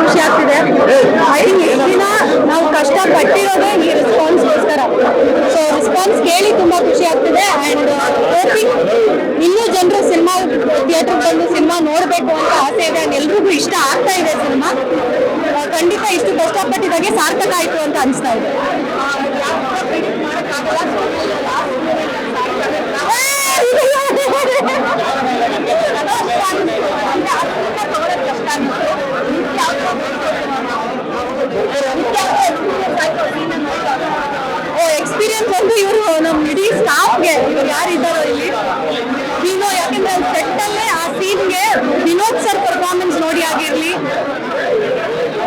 ಖುಷಿ ಆಗ್ತಿದೆ. ದಿನ ನಾವು ಕಷ್ಟ ಪಟ್ಟಿರೋದೇ ಈ ರೆಸ್ಪಾನ್ಸ್ಗೋಸ್ಕರ ಸೊ ರೆಸ್ಪಾನ್ಸ್ ಕೇಳಿ ತುಂಬಾ ಖುಷಿ ಆಗ್ತಿದೆ ಅಂಡ್ ಹೋಪಿಂಗ್ ಇನ್ನೂ ಜನರು ಸಿನಿಮಾ ಥಿಯೇಟರ್ ಬಂದು ಸಿನಿಮಾ ನೋಡಬೇಕು ಅಂತ ಆಸೆ ಇದೆ. ಅಂಡ್ ಎಲ್ರಿಗೂ ಇಷ್ಟ ಆಗ್ತಾ ಇದೆ ಸಿನಿಮಾ. ಖಂಡಿತ ಇಷ್ಟು ಕಷ್ಟಪಟ್ಟಿದ್ದಾಗೆ ಸಾರ್ಥಕ ಆಯ್ತು ಅಂತ ಅನಿಸ್ತಾ ಇದೆ. ಓ ಎಕ್ಸ್ಪೀರಿಯನ್ಸ್ ಒಂದು ಇವರು ನಮ್ಮ ಇಡೀ ಸ್ಟಾಫ್ಗೆ ಇವ್ರು ಯಾರಿದ್ದಾರೋ ಇಲ್ಲಿ. ವಿನೋ ಯಾಕಂದ್ರೆ ಸೆಟ್ ಅಲ್ಲೇ ಆ ಸೀನ್ಗೆ ವಿನೋದ್ ಸರ್ ಪರ್ಫಾರ್ಮೆನ್ಸ್ ನೋಡಿ ಆಗಿರ್ಲಿ.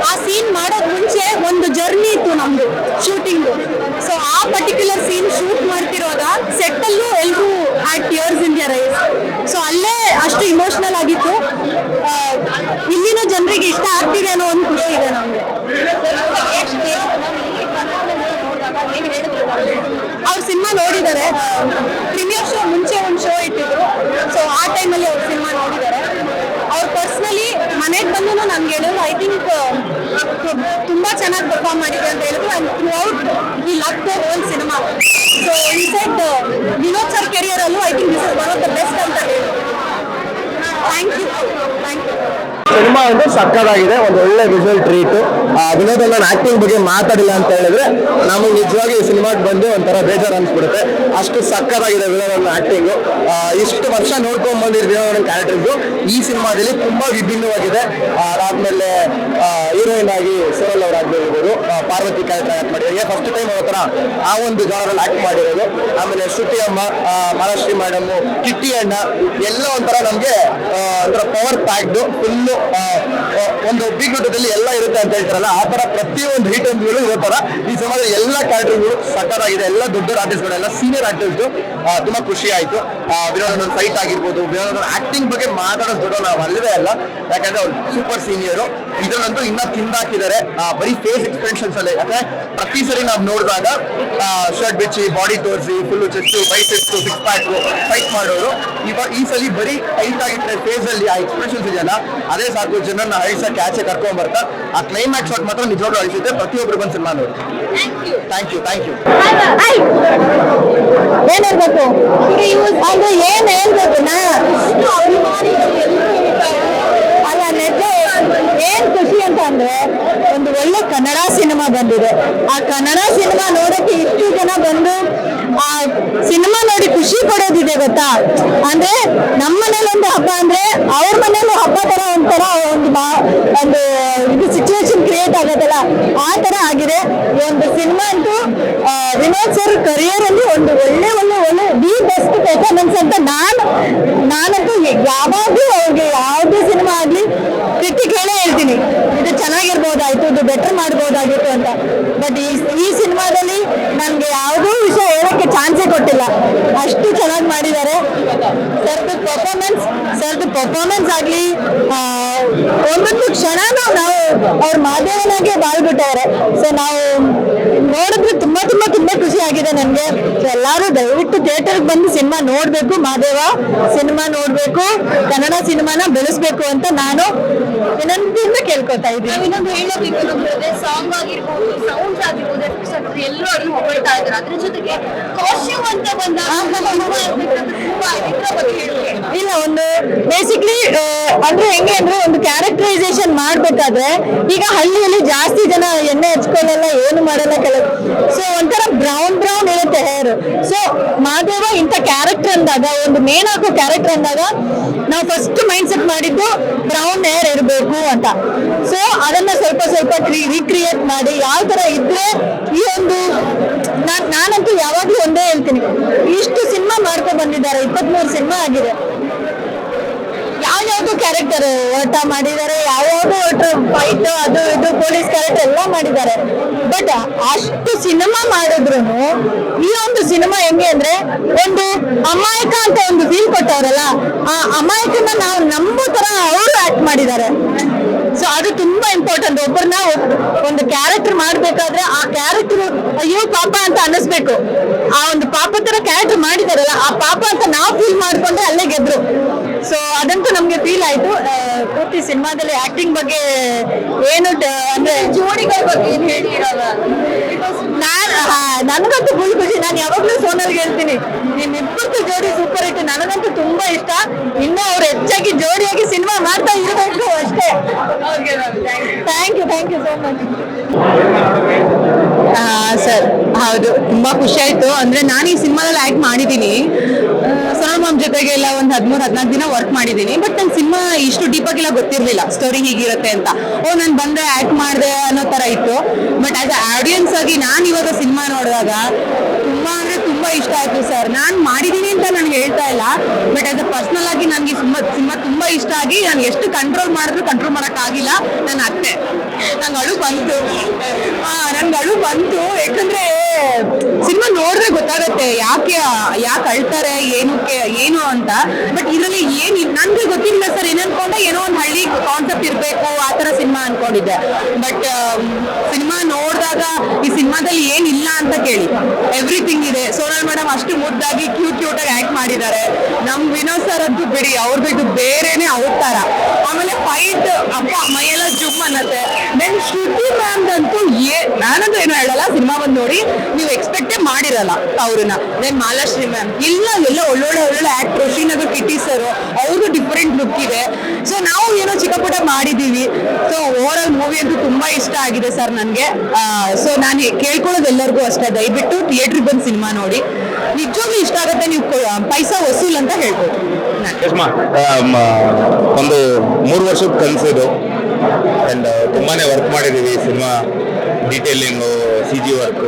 ಆ ಸೀನ್ ಮಾಡೋದ್ ಮುಂಚೆ ಒಂದು ಜರ್ನಿ ಇತ್ತು ನಮ್ದು ಶೂಟಿಂಗ್ ಸೊ ಆ ಪರ್ಟಿಕ್ಯುಲರ್ ಸೀನ್ ಶೂಟ್ ಮಾಡ್ತಿರೋದ ಸೆಟ್ ಅಲ್ಲೂ ಎಲ್ಲರೂ had tears in their eyes so ಅಲ್ಲೇ ಅಷ್ಟು ಇಮೋಷನಲ್ ಆಗಿತ್ತು. ಇಲ್ಲಿನ ಜನರಿಗೆ ಇಷ್ಟ ಆಗ್ತಿದೆ ಅನ್ನೋ ಒಂದು ಖುಷಿ ಇದೆ ನಮ್ಗೆ. ಅವ್ರು ಸಿನಿಮಾ ನೋಡಿದ್ದಾರೆ. ಪ್ರೀಮಿಯರ್ ಶೋ ಮುಂಚೆ ಒಂದು ಶೋ ಇಟ್ಟಿದ್ರು. ಸೊ ಆ ಟೈಮಲ್ಲಿ ಅವ್ರು ಸಿನಿಮಾ ನೋಡಿದ್ದಾರೆ. ಮನೆಗೆ ಬಂದು ನನ್ಗೆ ಹೇಳಿದ್ರು ಐ ಥಿಂಕ್ ತುಂಬಾ ಚೆನ್ನಾಗಿ ಪರ್ಫಾರ್ಮ್ ಮಾಡಿದೆ ಅಂತ ಹೇಳಿದ್ರು. ಅಂಡ್ ಥ್ರೂ ಔಟ್ ಈ love the whole cinema so inside Vinod sir career ಅಲ್ಲೂ I think this is one of the best ಅಂತ ಹೇಳಿದ್ರು. ಥ್ಯಾಂಕ್ ಯು ಸಿನಿಮಾ ಒಂದು ಸಕ್ಕದಾಗಿದೆ ಒಂದು ಒಳ್ಳೆ ವಿಜುವಲ್ ಟ್ರೀಟ್ ವಿನೋದ್ ನಾನು ಆಕ್ಟಿಂಗ್ ಬಗ್ಗೆ ಮಾತಾಡಿಲ್ಲ ಅಂತ ಹೇಳಿದ್ರೆ ನಮಗೆ ನಿಜವಾಗಿ ಈ ಸಿನಿಮಾಗೆ ಬಂದು ಒಂಥರ ಬೇಜಾರು ಅನ್ಸ್ಬಿಡುತ್ತೆ. ಅಷ್ಟು ಸಕ್ಕದಾಗಿದೆ ವಿನೋದ್ ಆಕ್ಟಿಂಗ್ ಇಷ್ಟು ವರ್ಷ ನೋಡ್ಕೊಂಡ್ ಬಂದಿರೋ ವಿನೋದ್ ಕ್ಯಾರೆಕ್ಟರ್ಗು ಈ ಸಿನಿಮಾದಲ್ಲಿ ತುಂಬಾ ವಿಭಿನ್ನವಾಗಿದೆ. ಅದಾದ್ಮೇಲೆ ಹೀರೋಯಿನ್ ಆಗಿ ಸೋರಲ್ ಅವ್ರು ಆಗ್ಬೋದು ಪಾರ್ವತಿ ಕ್ಯಾರೆಕ್ಟರ್ ಆಕ್ಟ್ ಮಾಡಿದ್ದಾರೆ ಫಸ್ಟ್ ಟೈಮ್ ಅವರ ಆ ಒಂದು ಜನರಲ್ಲಿ ಆಕ್ಟ್ ಮಾಡಿರೋದು. ಆಮೇಲೆ ಶ್ರುತಿ ಅಮ್ಮ ಮಹಾಲಕ್ಷ್ಮಿ ಮೇಡಮ್ ಕಿಟ್ಟಿ ಅಣ್ಣ, ಎಲ್ಲ ಒಂಥರ ನಮ್ಗೆ ಒಂಥರ ಪವರ್ ಪ್ಯಾಕ್ಡ್ ಫುಲ್ಲು ಒಂದು ಬಿಗ್ ಊಟದಲ್ಲಿ ಎಲ್ಲ ಇರುತ್ತೆ ಅಂತ ಹೇಳ್ತಾರಲ್ಲ, ಆ ತರ ಪ್ರತಿಯೊಂದು ಹಿಟ್ ಅಂದ್ಗಳು ಇರೋ ತರ ಈ ಸಮಯದ ಎಲ್ಲ ಕ್ಯಾರೆಕ್ಟರ್ಗಳು ಸಕ್ಕತ್ತಾಗಿದೆ ಎಲ್ಲ ದೊಡ್ಡ ಆರ್ಟಿಸ್ಟ್ಗಳೆಲ್ಲ ಸೀನಿಯರ್ ಆರ್ಟಿಸ್ಟ್ ತುಂಬಾ ಖುಷಿ ಆಯ್ತು. ವಿನೋದ್ ಫೈಟ್ ಆಗಿರ್ಬೋದು, ವಿನೋದ್ ಆಕ್ಟಿಂಗ್ ಬಗ್ಗೆ ಮಾತಾಡೋದು ದೊಡ್ಡ ನಾವು ಅಲ್ಲವೇ ಅಲ್ಲ, ಯಾಕಂದ್ರೆ ಅವ್ರು ಸೂಪರ್ ಸೀನಿಯರು ಇದನ್ನಂತೂ ಇನ್ನ ತಿಂದಾಕಿದ್ದಾರೆ. ಬರೀ ಫೇಸ್ ಎಕ್ಸ್ಪ್ರೆಷನ್ಸ್ ಅಲ್ಲೇ, ಯಾಕಂದ್ರೆ ಪ್ರತಿ ಸರಿ ನಾವು ನೋಡಿದಾಗ ಶರ್ಟ್ ಬಿಚ್ಚಿ ಬಾಡಿ ತೋರಿಸಿ full chest biceps six pack fight ಮಾಡೋರು. ಇವಾಗ ಈ ಸಲ ಬರೀ ಟೈಟ್ ಆಗಿದ್ರೆ ಫೇಸ್ ಅಲ್ಲಿ ಆ ಎಕ್ಸ್ಪ್ರೆಷನ್ಸ್ ಇದೆಯಲ್ಲ, ಅದೇ ಸಾಕು ಜನರನ್ನ ಅಳಿಸಕ್ಕೆ ಆಚೆ ಕರ್ಕೊಂಡ್ ಬರ್ತಾ ಆ ಕ್ಲೈಮ್ಯಾಕ್ಸ್ ಶಾಟ್ ಮಾತ್ರ ನಿಜವಾಗ್ಲೂ ಅಳಿಸುತ್ತೆ. ಪ್ರತಿಯೊಬ್ಬರು ಬಂದು ಸಿನಿಮಾ ನೋಡಿ. ಥ್ಯಾಂಕ್ ಯು ಥ್ಯಾಂಕ್ ಯು ಏನ್ ಹೇಳ್ಬೇಕು? ಅಂದ್ರೆ ಏನ್ ಹೇಳ್ಬೇಕು ನಾ? ಅಲ್ಲ ನಿಜ ಏನ್ ಖುಷಿ ಅಂತ ಅಂದ್ರೆ ಒಂದು ಒಳ್ಳೆ ಕನ್ನಡ ಸಿನಿಮಾ ಬಂದಿದೆ. ಆ ಕನ್ನಡ ಸಿನಿಮಾ ನೋಡಕ್ಕೆ ಇಷ್ಟು ಜನ ಬಂದು ಆ ಸಿನಿಮಾ ನೋಡಿ ಖುಷಿ ಪಡೋದಿದೆ ಗೊತ್ತಾ? ಅಂದ್ರೆ ನಮ್ಮ ಮನೇಲಿ ಒಂದು ಹಬ್ಬ ಅಂದ್ರೆ ಅವ್ರ ಮನೇಲಿ ಹಬ್ಬ ತರ ಒಂಥರ ಒಂದು ಒಂದು ಇದು ಸಿಚುವೇಶನ್ ಕ್ರಿಯೇಟ್ ಆಗೋದಲ್ಲ. ಆ ತರ ಆಗಿದೆ. ಒಂದು ಸಿನಿಮಾ ಅಂತೂ ವಿನೋದ್ ಸರ್ ಕರಿಯರ್ ಅಲ್ಲಿ ಒಂದು ಒಳ್ಳೆ ಒಳ್ಳೆ ಒಳ್ಳೆ ದಿ ಬೆಸ್ಟ್ ಪರ್ಫಾರ್ಮೆನ್ಸ್ ಅಂತ ನಾನು ನಾನಂತೂ ಯಾವಾಗ್ಲೂ ಅವ್ರಿಗೆ ಯಾವುದೇ ಸಿನಿಮಾ ಆಗ್ಲಿ ಕ್ರಿಟಿಕ್ ಹೇಳೇ ಹೇಳ್ತೀನಿ. ಇದು ಚೆನ್ನಾಗಿರ್ಬೋದಾಯ್ತು, ಇದು ಬೆಟರ್ ಮಾಡ್ಬೋದಾಗಿತ್ತು ಅಂತ. ಬಟ್ ಈ ಸಿನಿಮಾದಲ್ಲಿ ನನ್ಗೆ ಯಾವುದೂ ವಿಷಯ ಹೇಳಕ್ಕೆ ಚಾನ್ಸೇ ಕೊಟ್ಟಿಲ್ಲ. ಅಷ್ಟು ಚೆನ್ನಾಗಿ ಮಾಡಿದ್ದಾರೆ. ಸರ್ದು ಪರ್ಫಾರ್ಮೆನ್ಸ್ ಸರ್ದು ಪರ್ಫಾರ್ಮೆನ್ಸ್ ಆಗಲಿ ಒಂದೊಂದು ಕ್ಷಣನೂ ನಾವು ಅವ್ರ ಮಾದೇವನಾಗೆ ಬಾಳ್ಬಿಟ್ಟವ್ರೆ. ಸೊ ನಾವು ನೋಡಿದ್ರೆ ತುಂಬಾ ತುಂಬಾ ತುಂಬಾ ಖುಷಿ ಆಗಿದೆ ನನ್ಗೆ. ಸೊ ಎಲ್ಲಾರು ದಯವಿಟ್ಟು ಥಿಯೇಟರ್ಗೆ ಬಂದು ಸಿನಿಮಾ ನೋಡ್ಬೇಕು, ಮಾದೇವ ಸಿನಿಮಾ ನೋಡ್ಬೇಕು, ಕನ್ನಡ ಸಿನಿಮಾನ ಬೆಳೆಸ್ಬೇಕು ಅಂತ ನಾನು ವಿನಂತಿಯಿಂದ ಕೇಳ್ಕೊತಾ ಇದ್ದೀನಿ. ಸಾಂಗ್ ಆಗಿರ್ಬೋದು ಸೌಂಡ್ಸ್ ಆಗಿರ್ಬೋದು ಎಲ್ಲರೂ ಹೊಗಳ್ತಾ ಇದ್ದಾರೆ. ಅದ್ರ ಜೊತೆಗೆ ಇಲ್ಲ, ಒಂದು ಬೇಸಿಕ್ಲಿ ಅಂದ್ರೆ ಹೆಂಗೆ ಅಂದ್ರೆ ಒಂದು ಕ್ಯಾರೆಕ್ಟರೈಸೇಷನ್ ಮಾಡ್ಬೇಕಾದ್ರೆ ಈಗ ಹಳ್ಳಿಯಲ್ಲಿ ಜಾಸ್ತಿ ಜನ ಎಣ್ಣೆ ಹಚ್ಕೊಳ್ಳಲ್ಲ, ಏನು ಮಾಡಲ್ಲ ಕೆಲವು ಸೊ ಒಂಥರ ಬ್ರೌನ್ ಬ್ರೌನ್ ಇರುತ್ತೆ ಹೇರ್ ಸೊ ಮಾದೇವ ಇಂಥ ಕ್ಯಾರೆಕ್ಟರ್ ಅಂದಾಗ, ಒಂದು ಮೇನ್ ಹಾಕೋ ಕ್ಯಾರೆಕ್ಟರ್ ಅಂದಾಗ, ನಾವು ಫಸ್ಟ್ ಮೈಂಡ್ ಸೆಟ್ ಮಾಡಿದ್ದು ಬ್ರೌನ್ ಹೇರ್ ಇರಬೇಕು ಅಂತ. ಸೊ ಅದನ್ನ ಸ್ವಲ್ಪ ಸ್ವಲ್ಪ ರೀಕ್ರಿಯೇಟ್ ಮಾಡಿ ಯಾವ ತರ ಇದ್ರೆ ಈ ಒಂದು ನಾನಂತೂ ಯಾವಾಗ್ಲೂ ಒಂದೇ ಹೇಳ್ತೀನಿ. ಇಷ್ಟು ಸಿನಿಮಾ ಮಾಡ್ಕೊ ಬಂದಿದ್ದಾರೆ, ಇಪ್ಪತ್ಮೂರು ಸಿನಿಮಾ ಆಗಿದೆ. ಯಾವ್ಯಾವ್ದು ಕ್ಯಾರೆಕ್ಟರ್ ಓಟ ಮಾಡಿದ್ದಾರೆ ಯಾವ್ಯಾವ್ದು ಓಟ ಫೈಟ್ ಅದು ಇದು ಪೊಲೀಸ್ ಕ್ಯಾರೆಕ್ಟರ್ ಎಲ್ಲ ಮಾಡಿದ್ದಾರೆ. ಬಟ್ ಅಷ್ಟು ಸಿನಿಮಾ ಮಾಡಿದ್ರು ಈ ಒಂದು ಸಿನಿಮಾ ಹೆಂಗೆ ಅಂದ್ರೆ ಒಂದು ಅಮಾಯಕ ಅಂತ ಒಂದು ಫೀಲ್ ಕೊಟ್ಟವ್ರಲ್ಲ, ಆ ಅಮಾಯಕನ ನಾವು ನಮ್ಮ ತರ ಅವರು ಆಕ್ಟ್ ಮಾಡಿದ್ದಾರೆ. ಸೊ ಅದು ತುಂಬಾ ಇಂಪಾರ್ಟೆಂಟ್ ಒಬ್ಬರನ್ನ ಒಂದು ಕ್ಯಾರೆಕ್ಟರ್ ಮಾಡ್ಬೇಕಾದ್ರೆ ಆ ಕ್ಯಾರೆಕ್ಟರ್ ಅಯ್ಯೋ, ಪಾಪ ಅಂತ ಅನ್ನಿಸ್ಬೇಕು. ಆ ಒಂದು ಪಾಪ ತರ ಕ್ಯಾರೆಕ್ಟರ್ ಮಾಡಿದಾರಲ್ಲ, ಆ ಪಾಪ ಅಂತ ನಾವು ಫೀಲ್ ಮಾಡ್ಕೊಂಡ್ರೆ ಅಲ್ಲೇ ಗೆದ್ರು. ಸೊ ಅದಂತೂ ನಮ್ಗೆ ಫೀಲ್ ಆಯ್ತು. ಪೂರ್ತಿ ಸಿನಿಮಾದಲ್ಲಿ ಆಕ್ಟಿಂಗ್ ಬಗ್ಗೆ ಏನು ಅಂದ್ರೆ ಜೋಡಿಗಳ ಬಗ್ಗೆ ಏನ್ ಹೇಳ್ತೀರಲ್ಲ? ನಾನು ನನಗಂತೂ ಫುಲ್ ಖುಷಿ. ನಾನು ಯಾವಾಗ್ಲೂ ಸೋನಲ್ಗೆ ಹೇಳ್ತೀನಿ ನಿಮ್ಮಿಬ್ಬರದ್ದು ಜೋಡಿ ಸೂಪರ್ ಹಿಟ್ ನನಗಂತೂ ತುಂಬಾ ಇಷ್ಟ. ಇನ್ನು ಅವ್ರು ಹೆಚ್ಚಾಗಿ ಜೋಡಿಯಾಗಿ ಸಿನಿಮಾ ಮಾಡ್ತಾ ಇರಬೇಕು ಅಷ್ಟೇ. Thank you thank you so much sir ಹೌದು ತುಂಬಾ ಖುಷಿ ಆಯ್ತು. ಅಂದ್ರೆ ನಾನು ಈ ಸಿನಿಮಾದಲ್ಲಿ ಆಕ್ಟ್ ಮಾಡಿದ್ದೀನಿ ಸೋನಲ್ ಮಾಮ್ ಜೊತೆಗೆ ಎಲ್ಲ ಒಂದು ಹದಿಮೂರು ಹದಿನಾಲ್ಕು ದಿನ ವರ್ಕ್ ಮಾಡಿದ್ದೀನಿ ಬಟ್ ನನ್ ಸಿನಿಮಾ ಇಷ್ಟು ಡೀಪಾಗಿಲ್ಲ ಗೊತ್ತಿರ್ಲಿಲ್ಲ. ಸ್ಟೋರಿ ಹೀಗಿರುತ್ತೆ ಅಂತ. ಓ ನಾನು ಬಂದೆ ಆಕ್ಟ್ ಮಾಡಿದೆ ಇತ್ತು. ಬಟ್ ಆಸ್ ಆಡಿಯನ್ಸ್ ಆಗಿ ನಾನು ಇವಾಗ ಸಿನಿಮಾ ನೋಡಿದಾಗ ತುಂಬಾ ಅಂದ್ರೆ ತುಂಬಾ ಇಷ್ಟ ಆಯ್ತು ಸರ್ ನಾನು ಮಾಡಿದೀನಿ ಅಂತ ನಾನು ಹೇಳ್ತಾ ಇಲ್ಲ. ಬಟ್ ಆಸ್ ಅ ಪರ್ಸನಲ್ ಆಗಿ ನನಗೆ ಸಿನಿಮಾ ಸಿನಿಮಾ ತುಂಬಾ ಇಷ್ಟ ಆಗಿ ನಾನು ಎಷ್ಟು ಕಂಟ್ರೋಲ್ ಮಾಡಿದ್ರು ಕಂಟ್ರೋಲ್ ಮಾಡೋಕ್ಕಾಗಿಲ್ಲ. ನನ್ನ ಅತ್ತೆ. ನಂಗೆ ಅಳು ಬಂತು. ನಂಗೆ ಅಳು ಬಂತು. ಯಾಕಂದ್ರೆ ಸಿನಿಮಾ ನೋಡ್ರೆ ಗೊತ್ತಾಗತ್ತೆ ಯಾಕೆ ಯಾಕೆ ಅಳ್ತಾರೆ ಏನಕ್ಕೆ ಏನು ಅಂತ. ಬಟ್ ಇದರಲ್ಲಿ ಏನು ನನ್ಗೆ ಗೊತ್ತಿಲ್ಲ ಸರ್. ಏನ್ ಅನ್ಕೊಂಡೆ, ಏನೋ ಒಂದು ಹಳ್ಳಿ ಕಾನ್ಸೆಪ್ಟ್ ಇರಬೇಕು, ಆ ಥರ ಸಿನಿಮಾ ಅನ್ಕೊಂಡಿದ್ದೆ. ಬಟ್ ಸಿನಿಮಾ ನೋಡಿದಾಗ ಈ ಸಿನಿಮಾದಲ್ಲಿ ಏನಿಲ್ಲ ಅಂತ ಕೇಳಿ. ಎವ್ರಿಥಿಂಗ್ ಇದೆ. ಸೋನಾಲ್ ಮೇಡಮ್ ಅಷ್ಟು ಮುದ್ದಾಗಿ ಕ್ಯೂಟ್ ಕ್ಯೂಟ್ ಆಗಿ ಆಕ್ಟ್ ಮಾಡಿದ್ದಾರೆ. ನಮ್ ವಿನೋದ್ ಸರ್ ಅಂತೂ ಬಿಡಿ ಅವ್ರದ್ದು ಇದು ಬೇರೆನೆ ಅವತಾರ. ಫೈಟ್ ಅಪ್ಪ, ಮೈಯೆಲ್ಲ ಜುಮ್ ಅನ್ನತ್ತೆ. ದೆನ್ ಶ್ರುತಿ ಮ್ಯಾಮ್ ಅಂತೂ ಏ, ನಾನಂತೂ ಏನು ಹೇಳಲ್ಲ, ಸಿನಿಮಾ ಬಂದು ನೋಡಿ, ನೀವು ಎಕ್ಸ್ಪೆಕ್ಟೇ ಮಾಡಿರಲ್ಲ ಅವ್ರನ್ನ. ದೆನ್ ಮಾಲಾಶ್ರೀ ಮ್ಯಾಮ್ ಇಲ್ಲ, ಎಲ್ಲ ಒಳ್ಳೊಳ್ಳೆ ಒಳ್ಳೊಳ್ಳೆ ಆಕ್ಟ್ರು ಶ್ರೀನಗರ್ ಕಿಟ್ಟಿ ಸರ್ ಅವ್ರದ್ದು ಡಿಫ್ರೆಂಟ್ ಲುಕ್ ಇದೆ. ಸೊ ನಾವು ಏನೋ ಚಿಕ್ಕ ಪುಟ್ಟ ಮಾಡಿದೀವಿ. ಸೊ ಓವರ್ ಆಲ್ ಮೂವಿ ಅಂತೂ ತುಂಬಾ ಇಷ್ಟ ಆಗಿದೆ ಸರ್ ನನಗೆ. ಸೊ ನಾನು ಕೇಳ್ಕೊಳ್ಳೋದು ಎಲ್ಲರಿಗೂ ಅಷ್ಟೇ. ದಯವಿಟ್ಟು ಥಿಯೇಟ್ರಿಗೆ ಬಂದು ಸಿನಿಮಾ ನೋಡಿ. ನಿಜವಾಗ್ಲೂ ಇಷ್ಟ ಆಗುತ್ತೆ ನೀವು ಪೈಸಾ ವಸೂಲ್ ಅಂತ ಹೇಳ್ಬೋದು. ಒಂದು ಮೂರು ವರ್ಷದ ಕನಸಿದು ಅಂಡ್ ತುಂಬಾನೇ ವರ್ಕ್ ಮಾಡಿದ್ದೀವಿ cinema detailing C G work,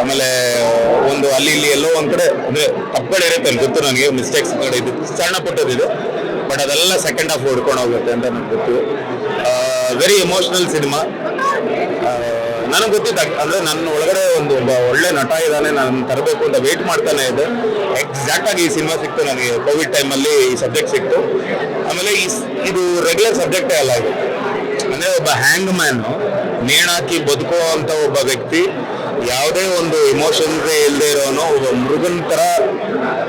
ಆಮೇಲೆ ಒಂದು ಅಲ್ಲಿ ಇಲ್ಲಿ ಎಲ್ಲೋ ಒಂದ್ ಕಡೆ ಇರುತ್ತೆ ಅಂತ ಗೊತ್ತು ನನಗೆ ಮಿಸ್ಟೇಕ್ಸ್ ಇದು ಸಣ್ಣ ಇದು. ಬಟ್ ಅದೆಲ್ಲ ಸೆಕೆಂಡ್ ಹಾಫ್ ಹೊಡ್ಕೊಂಡು ಹೋಗುತ್ತೆ ಅಂತ ನನಗೆ ಗೊತ್ತು. ವೆರಿ ಎಮೋಷನಲ್ ಸಿನಿಮಾ ನನಗೆ ಗೊತ್ತಿದ್ದ ಅಂದ್ರೆ ನನ್ನ ಒಳಗಡೆ ಒಂದು ಒಬ್ಬ ಒಳ್ಳೆ ನಟ ಇದ್ದಾನೆ, ನಾನು ತರಬೇಕು ಅಂತ ವೇಟ್ ಮಾಡ್ತಾನೆ ಇದೆ ಎಕ್ಸಾಕ್ಟ್ ಆಗಿ ಈ ಸಿನಿಮಾ ಸಿಕ್ತು, ನನಗೆ ಕೋವಿಡ್ ಟೈಮಲ್ಲಿ ಈ ಸಬ್ಜೆಕ್ಟ್ ಸಿಕ್ತು. ಆಮೇಲೆ ಇದು ರೆಗ್ಯುಲರ್ ಸಬ್ಜೆಕ್ಟೇ ಅಲ್ಲ ಇದು. ಒಬ್ಬ ಹ್ಯಾಂಗ್ ಮ್ಯಾನ್ ನೇಣಾಕಿ ಬದುಕುವಂತ ಒಬ್ಬ ವ್ಯಕ್ತಿ, ಯಾವುದೇ ಒಂದು ಇಮೋಷನ್ಸ್ ಇಲ್ಲದೆ ಇರೋನು, ಒಬ್ಬ ಮೃಗನ್ ತರ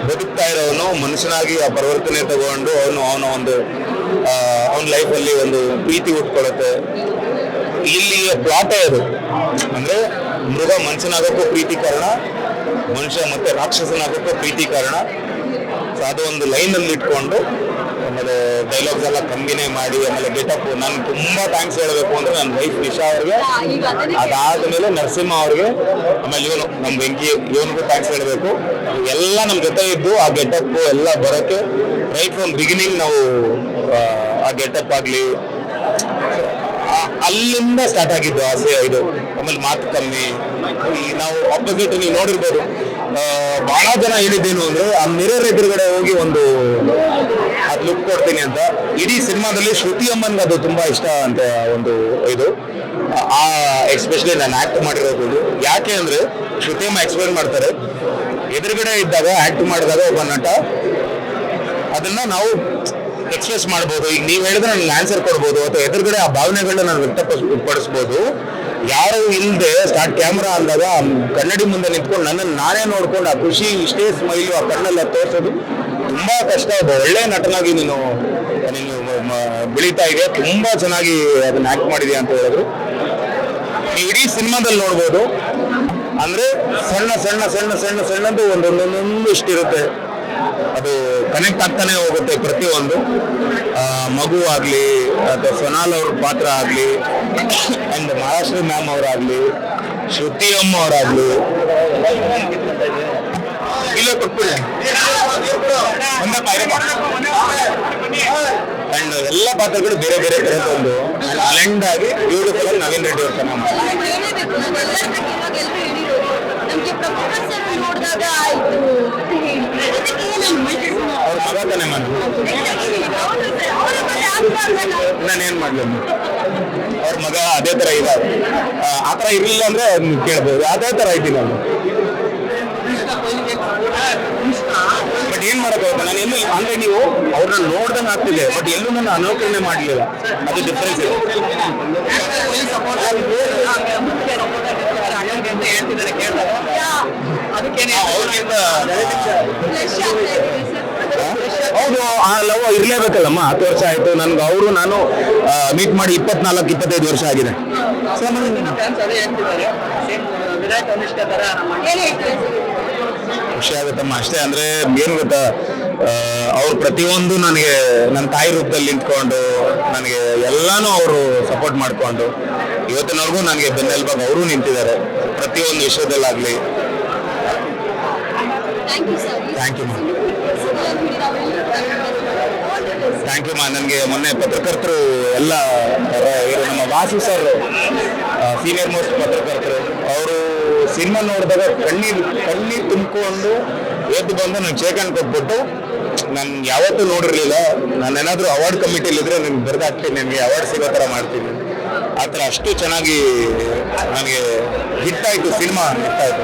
ಬದುಕ್ತಾ ಇರೋನು, ಮನುಷ್ಯನಾಗಿ ಆ ಪರಿವರ್ತನೆ ತಗೊಂಡು ಅವನು, ಅವನ ಒಂದು ಅವನ ಲೈಫಲ್ಲಿ ಒಂದು ಪ್ರೀತಿ ಉಟ್ಕೊಳ್ಳುತ್ತೆ ಇಲ್ಲಿ ಪ್ಲಾಟೇ ಅದು. ಅಂದ್ರೆ ಮೃಗ ಮನುಷ್ಯನಾಗಕ್ಕೂ ಪ್ರೀತಿ ಕಾರಣ, ಮನುಷ್ಯ ಮತ್ತೆ ರಾಕ್ಷಸನಾಗಕ್ಕೂ ಪ್ರೀತಿ ಕಾರಣ. ಅದು ಒಂದು ಲೈನ್ ಅಲ್ಲಿ ಇಟ್ಕೊಂಡು ಆಮೇಲೆ ಡೈಲಾಗ್ಸ್ ಎಲ್ಲ ಕಮ್ಮಿನೇ ಮಾಡಿ ಆಮೇಲೆ ಗೆಟಪ್ ನಾನು ತುಂಬಾ ಥ್ಯಾಂಕ್ಸ್ ಹೇಳಬೇಕು ಅಂದ್ರೆ ನನ್ನ ವೈಫ್ ನಿಶಾ ಅವ್ರಿಗೆ. ಅದಾದ ಮೇಲೆ ಅದಾದ್ಮೇಲೆ ನರಸಿಂಹ ಅವ್ರಿಗೆ. ಆಮೇಲೆ ಇವನು ನಮ್ಮ ವೆಂಕಿ ಇವನಿಗೂ ಥ್ಯಾಂಕ್ಸ್ ಹೇಳಬೇಕು. ಎಲ್ಲ ನಮ್ಮ ಜೊತೆ ಇದ್ದು ಆ ಗೆಟಪ್ ಎಲ್ಲ ಬರೋಕ್ಕೆ ರೈಟ್ ಫ್ರಮ್ ಬಿಗಿನಿಂಗ್ ನಾವು ಆ, ಗೆಟಪ್ ಆಗಲಿ ಅಲ್ಲಿಂದ ಸ್ಟಾರ್ಟ್ ಆಗಿದ್ದು ಆಸೆ ಇದು. ಆಮೇಲೆ ಮಾತು ಕಮ್ಮಿ. ನಾವು ಆಪೋಸಿಟ್ ನೀವು ನೋಡಿರ್ಬೋದು. ಬಹಳ ಜನ ಹೇಳಿದ್ದೇನು ಅಂದ್ರೆ, ಆ ಮಿರರ್ ಎದುರುಗಡೆ ಹೋಗಿ ಒಂದು ಅದು ಲುಕ್ ಕೊಡ್ತೀನಿ ಅಂತ. ಇಡೀ ಸಿನಿಮಾದಲ್ಲಿ ಶ್ರುತಿ ಅಮ್ಮನ್ಗೆ ಅದು ತುಂಬಾ ಇಷ್ಟ ಅಂತ ಒಂದು ಇದು. ಆ ಎಸ್ಪೆಷಲಿ ನಾನು ಆಕ್ಟ್ ಮಾಡಿರೋದು ಯಾಕೆ ಅಂದ್ರೆ, ಶ್ರುತಿ ಅಮ್ಮ ಎಕ್ಸ್ಪ್ಲೇನ್ ಮಾಡ್ತಾರೆ. ಎದುರುಗಡೆ ಇದ್ದಾಗ ಆಕ್ಟ್ ಮಾಡಿದಾಗ ಒಬ್ಬ ನಟ ಅದನ್ನ ನಾವು ಎಕ್ಸ್ಪ್ರೆಸ್ ಮಾಡ್ಬೋದು. ಈಗ ನೀವು ಹೇಳಿದ್ರೆ ನನಗೆ ಆನ್ಸರ್ ಕೊಡ್ಬೋದು, ಅಥವಾ ಎದುರುಗಡೆ ಆ ಭಾವನೆಗಳನ್ನ ನಾನು ವ್ಯಕ್ತಪಡಿಸ್ಬೋದು ಯಾರು ಇಲ್ಲದೆ ಸ್ಟಾರ್ಟ್ ಕ್ಯಾಮ್ರಾ ಅಂದಾಗ ಕನ್ನಡಿ ಮುಂದೆ ನಿಂತ್ಕೊಂಡು ನನ್ನನ್ನು ನಾನೇ ನೋಡ್ಕೊಂಡು ಆ ಖುಷಿ ಇಷ್ಟೇ ಸ್ಮೈಲು ಆ ಕಣ್ಣೆಲ್ಲ ತೋರಿಸೋದು ತುಂಬಾ ಕಷ್ಟ. ಇದೆ ಒಳ್ಳೆ ನಟನಾಗಿ ನೀನು ನೀನು ಬೆಳೀತಾ ಇದೆ ತುಂಬಾ ಚೆನ್ನಾಗಿ ಅದನ್ನ ಆಕ್ಟ್ ಮಾಡಿದೆ ಅಂತ ಹೇಳಿದ್ರು. ಇಡೀ ಸಿನಿಮಾದಲ್ಲಿ ನೋಡ್ಬೋದು. ಅಂದ್ರೆ ಸಣ್ಣ ಸಣ್ಣ ಸಣ್ಣ ಸಣ್ಣ ಸಣ್ಣದು ಒಂದೊಂದೊಂದೊಂದು ಇಷ್ಟಿರುತ್ತೆ ಅದು ಕನೆಕ್ಟ್ ಆಗ್ತಾನೆ ಹೋಗುತ್ತೆ ಪ್ರತಿಯೊಂದು. ಮಗು ಆಗಲಿ, ಅಥವಾ ಸೊನಾಲ್ ಅವ್ರ ಪಾತ್ರ ಆಗಲಿ ಅಂಡ್ ಮಹಾರಾಷ್ಟ್ರ ಮ್ಯಾಮ್ ಅವರಾಗಲಿ ಶ್ರುತಿ ಅಮ್ಮ ಅವರಾಗ್ಲಿ ಇಲ್ಲೇ ಕೊಟ್ಬಿಡಿ. ಅಂಡ್ ಎಲ್ಲ ಪಾತ್ರಗಳು ಬೇರೆ ಬೇರೆ ಕಡೆ ಒಂದು ಬ್ಲೆಂಡ್ ಆಗಿ ಬ್ಯೂಟಿಫುಲ್ ಆಗಿ ನವೀನ್ ರೆಡ್ಡಿ ಅವ್ರ ಚೆನ್ನಾಗಿ ಮಾಡಿದ್ದಾರೆ. ಹೇಳಬೇಕು ನಾನು ಎಲ್ಲರ ಬಗ್ಗೆ ಇವಾಗ ಎಲ್ಲರೂ ಹೇಳಿರೋದು ನಮ್ಗೆ ಪ್ರಭುತ್ವ ಸರ್ ನೋಡಿದಾಗ ಆಯ್ತು ಅಂತ ಹೇಳಿ ಅದಕ್ಕೆ ಏನು ಅವ್ರ ಮಗ ತಾನೇ ನಾನು ನಾನೇನ್ ಮಾಡ್ಲಿ ಅವ್ರ ಮಗ ಅದೇ ತರ ಇದೆ ಆ ತರ ಇರ್ಲಿಲ್ಲ ಅಂದ್ರೆ ಕೇಳ್ಬೋದು. ಅದೇ ತರ ಐತಿ ನಾನು. ಬಟ್ ಏನ್ ಮಾಡಕ್ಕಾಗುತ್ತೆ ನಾನು ಎಲ್ಲೂ ಅಂದ್ರೆ ನೀವು ಅವ್ರನ್ನ ನೋಡ್ದಂಗೆ ಆಗ್ತಿದೆ. ಬಟ್ ಎಲ್ಲೂ ನನ್ನ ಅನುಕರಣೆ ಮಾಡ್ಲಿಲ್ಲ. ಅದು ಡಿಫ್ರೆನ್ಸ್ ಇದೆ. ಅವ್ರಿಗಿಂತ ಹೌದು, ಆ ಲವ್ ಇರ್ಲೇಬೇಕಲ್ಲಮ್ಮ. ಹತ್ತು ವರ್ಷ ಆಯ್ತು, ನನ್ಗೆ ಅವರು, ನಾನು ಮೀಟ್ ಮಾಡಿ ಇಪ್ಪತ್ನಾಲ್ಕು, ಇಪ್ಪತ್ತೈದು ವರ್ಷ ಆಗಿದೆ. ಖುಷಿ ಆಗುತ್ತಮ್ಮ. ಅಷ್ಟೇ ಅಂದ್ರೆ ಏನ್ ಗೊತ್ತಾ ಅವ್ರು ಪ್ರತಿಯೊಂದು ನನಗೆ, ನನ್ನ ತಾಯಿ ರೂಪದಲ್ಲಿ ನಿಂತ್ಕೊಂಡು ನನಗೆ ಎಲ್ಲಾನು ಅವರು ಸಪೋರ್ಟ್ ಮಾಡಿಕೊಂಡು, ಇವತ್ತಿನವರೆಗೂ ನನಗೆ ಬೆನ್ನೆಲುಬಾಗಿ ಅವರು ನಿಂತಿದ್ದಾರೆ, ಪ್ರತಿಯೊಂದು ವಿಷಯದಲ್ಲಾಗ್ಲಿ. Thank you. ಥ್ಯಾಂಕ್ ಯು ಮಾ ನನಗೆ ಮೊನ್ನೆ ಪತ್ರಕರ್ತರು ಎಲ್ಲ ಇವರು ನಮ್ಮ ವಾಸು ಸರ್ ಸೀನಿಯರ್ ಮೋಸ್ಟ್ ಪತ್ರಕರ್ತರು, ಅವರು ಸಿನಿಮಾ ನೋಡಿದಾಗ ಕಣ್ಣೀರು ಕಣ್ಣೀರು ತುಂಬಿಕೊಂಡು ಎದ್ದು ಬಂದು ನನಗೆ ಚೇಕನ್ ಕೊಟ್ಬಿಟ್ಟು ನಾನು ಯಾವತ್ತೂ ನೋಡಿರಲಿಲ್ಲ. ನಾನು ಏನಾದರೂ ಅವಾರ್ಡ್ ಕಮಿಟಿಲಿ ಇದ್ರೆ ನಿಮ್ಗೆ ಹಾಕ್ತೀನಿ ನಿಮಗೆ ಅವಾರ್ಡ್ ಸಿಗೋ ಥರ ಮಾಡ್ತೀನಿ. ಆ ಥರ ಅಷ್ಟು ಚೆನ್ನಾಗಿ ನನಗೆ ಹಿಟ್ ಆಯಿತು ಸಿನಿಮಾ ಹಿಟ್ ಆಯಿತು